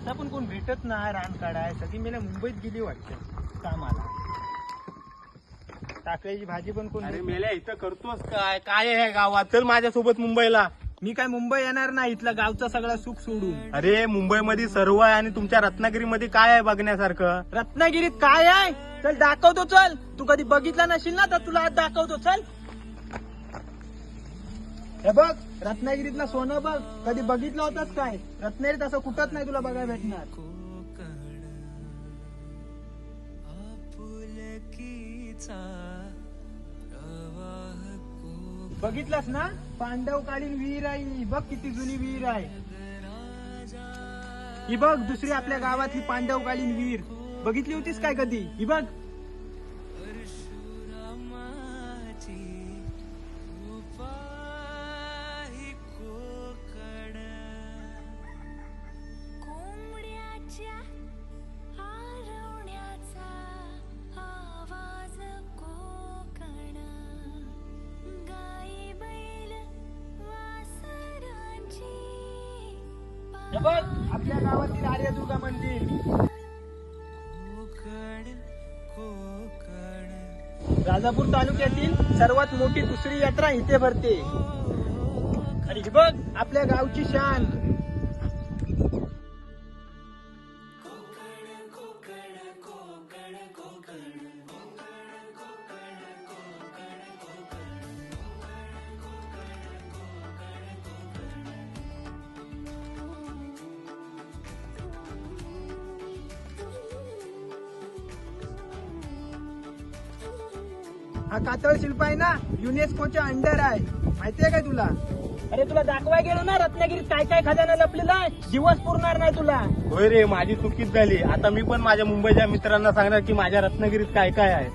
आता पण कोण भेटत नाही रान काढाय. सगळी मला मुंबईत गेली वाटतं कामाला. टाकळीची भाजी पण कोण अरे मेल्या इथं करतोस काय? काय आहे गावात? चल माझ्यासोबत मुंबईला. मी काय मुंबई येणार नाही इथलं गावचं सगळं सुख सोडून. अरे मुंबईमध्ये सर्व आहे आणि तुमच्या रत्नागिरीमध्ये काय आहे बघण्यासारखं? रत्नागिरीत काय आहे? चल दाखवतो चल. तू कधी बघितला नशील ना तर तुला आज दाखवतो. चल. हे बघ रत्नागिरीतलं सोनं बघ. कधी बघितलं होतंच काय? रत्नागिरीत असं कुठंच नाही तुला बघायला भेटणार. बघितलास ना? पांडवकालीन विहीर आहे ही. बघ किती जुनी विहीर आहे. ही बघ दुसरी आपल्या गावातली पांडवकालीन विहीर बघितली होतीस काय कधी? ही बघ. हे बघ आपल्या गावातील मंदिर. राजापूर तालुक्यातील सर्वात मोठी दुसरी यात्रा इथे भरते. आणि ही बघ आपल्या गावची शान. हा कातळ शिल्प आहे ना युनेस्कोच्या अंडर आहे. माहितीये काय तुला? अरे तुला दाखवाय गेलो ना रत्नागिरीत काय काय खजाना लपलेला आहे? दिवस पुरणार नाही तुला. होय रे माझी चुकीच झाली. आता मी पण माझ्या मुंबईच्या मित्रांना सांगणार की माझ्या रत्नागिरीत काय काय आहे.